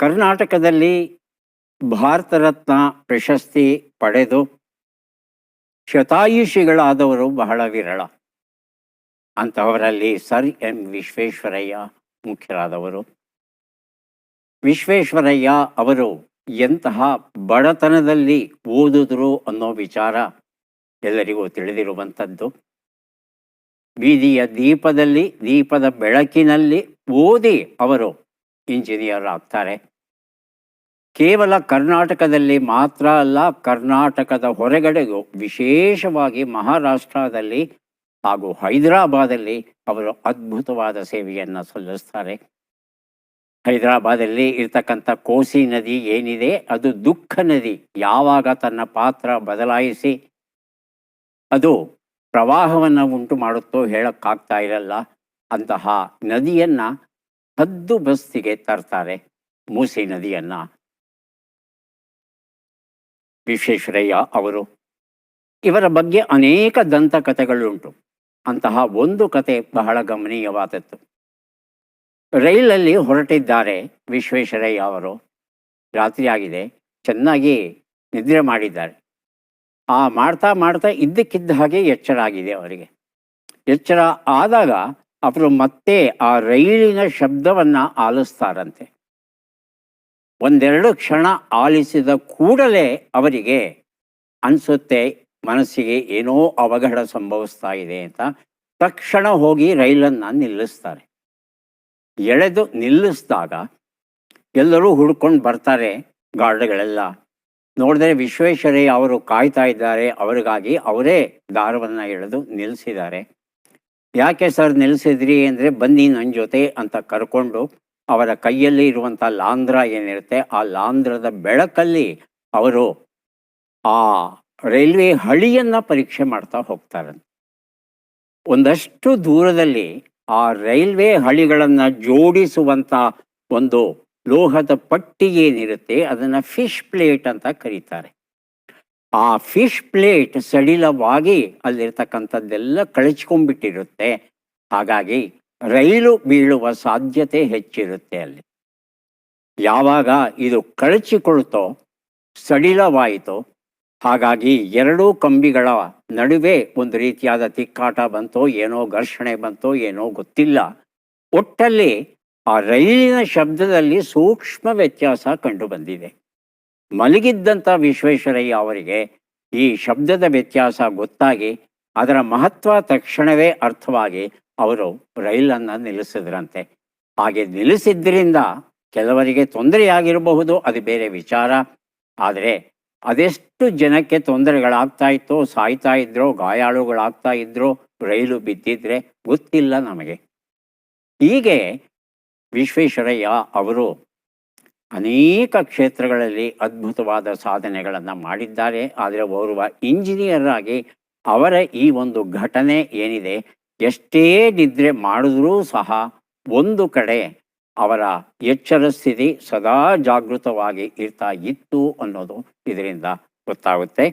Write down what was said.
ಕರ್ನಾಟಕದಲ್ಲಿ ಭಾರತ ರತ್ನ ಪ್ರಶಸ್ತಿ ಪಡೆದು ಶತಾಯುಷಿಗಳಾದವರು ಬಹಳ ವಿರಳ. ಅಂತಹವರಲ್ಲಿ ಸರ್ ಎಂ ವಿಶ್ವೇಶ್ವರಯ್ಯ ಮುಖ್ಯರಾದವರು. ವಿಶ್ವೇಶ್ವರಯ್ಯ ಅವರು ಎಂತಹ ಬಡತನದಲ್ಲಿ ಓದಿದ್ರು ಅನ್ನೋ ವಿಚಾರ ಎಲ್ಲರಿಗೂ ತಿಳಿದಿರುವಂಥದ್ದು. ಬೀದಿಯ ದೀಪದಲ್ಲಿ, ದೀಪದ ಬೆಳಕಿನಲ್ಲಿ ಓದಿ ಅವರು ಇಂಜಿನಿಯರ್ ಆಗ್ತಾರೆ. ಕೇವಲ ಕರ್ನಾಟಕದಲ್ಲಿ ಮಾತ್ರ ಅಲ್ಲ, ಕರ್ನಾಟಕದ ಹೊರಗಡೆಗೂ ವಿಶೇಷವಾಗಿ ಮಹಾರಾಷ್ಟ್ರದಲ್ಲಿ ಹಾಗೂ ಹೈದರಾಬಾದಲ್ಲಿ ಅವರು ಅದ್ಭುತವಾದ ಸೇವೆಯನ್ನು ಸಲ್ಲಿಸ್ತಾರೆ. ಹೈದರಾಬಾದಲ್ಲಿ ಇರ್ತಕ್ಕಂಥ ಕೋಸಿ ನದಿ ಏನಿದೆ, ಅದು ದುಃಖ ನದಿ. ಯಾವಾಗ ತನ್ನ ಪಾತ್ರ ಬದಲಾಯಿಸಿ ಅದು ಪ್ರವಾಹವನ್ನು ಉಂಟು ಮಾಡುತ್ತೋ ಹೇಳೋಕ್ಕಾಗ್ತಾ ಇರಲ್ಲ. ಅಂತಹ ನದಿಯನ್ನು ಹದ್ದು ಬಸ್ತಿಗೆ ತರ್ತಾರೆ, ಮೂಸಿ ನದಿಯನ್ನ. ವಿಶ್ವೇಶ್ವರಯ್ಯ ಅವರು. ಇವರ ಬಗ್ಗೆ ಅನೇಕ ದಂತಕಥೆಗಳುಂಟು. ಅಂತಹ ಒಂದು ಕತೆ ಬಹಳ ಗಮನೀಯವಾದದ್ದು. ರೈಲಲ್ಲಿ ಹೊರಟಿದ್ದಾರೆ ವಿಶ್ವೇಶ್ವರಯ್ಯ ಅವರು. ರಾತ್ರಿಯಾಗಿದೆ. ಚೆನ್ನಾಗಿ ನಿದ್ರೆ ಮಾಡಿದ್ದಾರೆ. ಆ ಮಾಡ್ತಾ ಮಾಡ್ತಾ ಇದ್ದಕ್ಕಿದ್ದ ಹಾಗೆ ಎಚ್ಚರ ಆಗಿದೆ ಅವರಿಗೆ. ಎಚ್ಚರ ಆದಾಗ ಅವರು ಮತ್ತೆ ಆ ರೈಲಿನ ಶಬ್ದವನ್ನು ಆಲಿಸ್ತಾರಂತೆ. ಒಂದೆರಡು ಕ್ಷಣ ಆಲಿಸಿದ ಕೂಡಲೇ ಅವರಿಗೆ ಅನಿಸುತ್ತೆ, ಮನಸ್ಸಿಗೆ ಏನೋ ಅವಘಡ ಸಂಭವಿಸ್ತಾ ಇದೆ ಅಂತ. ತಕ್ಷಣ ಹೋಗಿ ರೈಲನ್ನು ನಿಲ್ಲಿಸ್ತಾರೆ. ಎಳೆದು ನಿಲ್ಲಿಸಿದಾಗ ಎಲ್ಲರೂ ಹುಡ್ಕೊಂಡು ಬರ್ತಾರೆ ಗಾರ್ಡ್ಗಳೆಲ್ಲ. ನೋಡಿದ್ರೆ ವಿಶ್ವೇಶ್ವರಯ್ಯ ಅವರು ಕಾಯ್ತಾ ಇದ್ದಾರೆ, ಅವರಿಗಾಗಿ ಅವರೇ ದಾರವನ್ನು ಎಳೆದು ನಿಲ್ಲಿಸಿದ್ದಾರೆ ಯಾಕೆ ಸರ್ ನಿಲ್ಲಿಸಿದ್ರಿ ಅಂದರೆ ಬನ್ನಿ ನನ್ನ ಜೊತೆ ಅಂತ ಕರ್ಕೊಂಡು ಅವರ ಕೈಯಲ್ಲಿ ಇರುವಂಥ ಲಾಂಧ್ರ ಏನಿರುತ್ತೆ, ಆ ಲಾಂಧ್ರದ ಬೆಳಕಲ್ಲಿ ಅವರು ಆ ರೈಲ್ವೆ ಹಳಿಯನ್ನು ಪರೀಕ್ಷೆ ಮಾಡ್ತಾ ಹೋಗ್ತಾರೆ. ಒಂದಷ್ಟು ದೂರದಲ್ಲಿ ಆ ರೈಲ್ವೆ ಹಳಿಗಳನ್ನು ಜೋಡಿಸುವಂಥ ಒಂದು ಲೋಹದ ಪಟ್ಟಿ ಏನಿರುತ್ತೆ, ಅದನ್ನು ಫಿಶ್ ಪ್ಲೇಟ್ ಅಂತ ಕರೀತಾರೆ. ಆ ಫಿಶ್ ಪ್ಲೇಟ್ ಸಡಿಲವಾಗಿ ಅಲ್ಲಿರ್ತಕ್ಕಂಥದ್ದೆಲ್ಲ ಕಳಚ್ಕೊಂಡ್ಬಿಟ್ಟಿರುತ್ತೆ. ಹಾಗಾಗಿ ರೈಲು ಬೀಳುವ ಸಾಧ್ಯತೆ ಹೆಚ್ಚಿರುತ್ತೆ ಅಲ್ಲಿ. ಯಾವಾಗ ಇದು ಕಳಚಿಕೊಳ್ತೋ, ಸಡಿಲವಾಯಿತೋ, ಹಾಗಾಗಿ ಎರಡೂ ಕಂಬಿಗಳ ನಡುವೆ ಒಂದು ರೀತಿಯಾದ ತಿಕ್ಕಾಟ ಬಂತೋ, ಏನೋ ಘರ್ಷಣೆ ಬಂತೋ, ಏನೋ ಗೊತ್ತಿಲ್ಲ. ಒಟ್ಟಲ್ಲಿ ಆ ರೈಲಿನ ಶಬ್ದದಲ್ಲಿ ಸೂಕ್ಷ್ಮ ವ್ಯತ್ಯಾಸ ಕಂಡು ಬಂದಿದೆ. ಮಲಗಿದ್ದಂಥ ವಿಶ್ವೇಶ್ವರಯ್ಯ ಅವರಿಗೆ ಈ ಶಬ್ದದ ವ್ಯತ್ಯಾಸ ಗೊತ್ತಾಗಿ ಅದರ ಮಹತ್ವ ತಕ್ಷಣವೇ ಅರ್ಥವಾಗಿ ಅವರು ರೈಲನ್ನು ನಿಲ್ಲಿಸಿದ್ರಂತೆ. ಹಾಗೆ ನಿಲ್ಲಿಸಿದ್ದರಿಂದ ಕೆಲವರಿಗೆ ತೊಂದರೆಯಾಗಿರಬಹುದು, ಅದು ಬೇರೆ ವಿಚಾರ. ಆದರೆ ಅದೆಷ್ಟು ಜನಕ್ಕೆ ತೊಂದರೆಗಳಾಗ್ತಾ ಇತ್ತು, ಸಾಯ್ತಾ ಇದ್ರು, ಗಾಯಾಳುಗಳಾಗ್ತಾ ಇದ್ರೋ, ರೈಲು ಬಿದ್ದಿದ್ರೆ ಗೊತ್ತಿಲ್ಲ ನಮಗೆ. ಹೀಗೆ ವಿಶ್ವೇಶ್ವರಯ್ಯ ಅವರು ಅನೇಕ ಕ್ಷೇತ್ರಗಳಲ್ಲಿ ಅದ್ಭುತವಾದ ಸಾಧನೆಗಳನ್ನು ಮಾಡಿದ್ದಾರೆ. ಆದರೆ ಓರ್ವ ಇಂಜಿನಿಯರ್ ಆಗಿ ಅವರ ಈ ಒಂದು ಘಟನೆ ಏನಿದೆ, ಎಷ್ಟೇ ನಿದ್ರೆ ಮಾಡಿದ್ರೂ ಸಹ ಒಂದು ಕಡೆ ಅವರ ಎಚ್ಚರ ಸ್ಥಿತಿ ಸದಾ ಜಾಗೃತವಾಗಿ ಇರ್ತಾ ಇತ್ತು ಅನ್ನೋದು ಇದರಿಂದ ಗೊತ್ತಾಗುತ್ತೆ.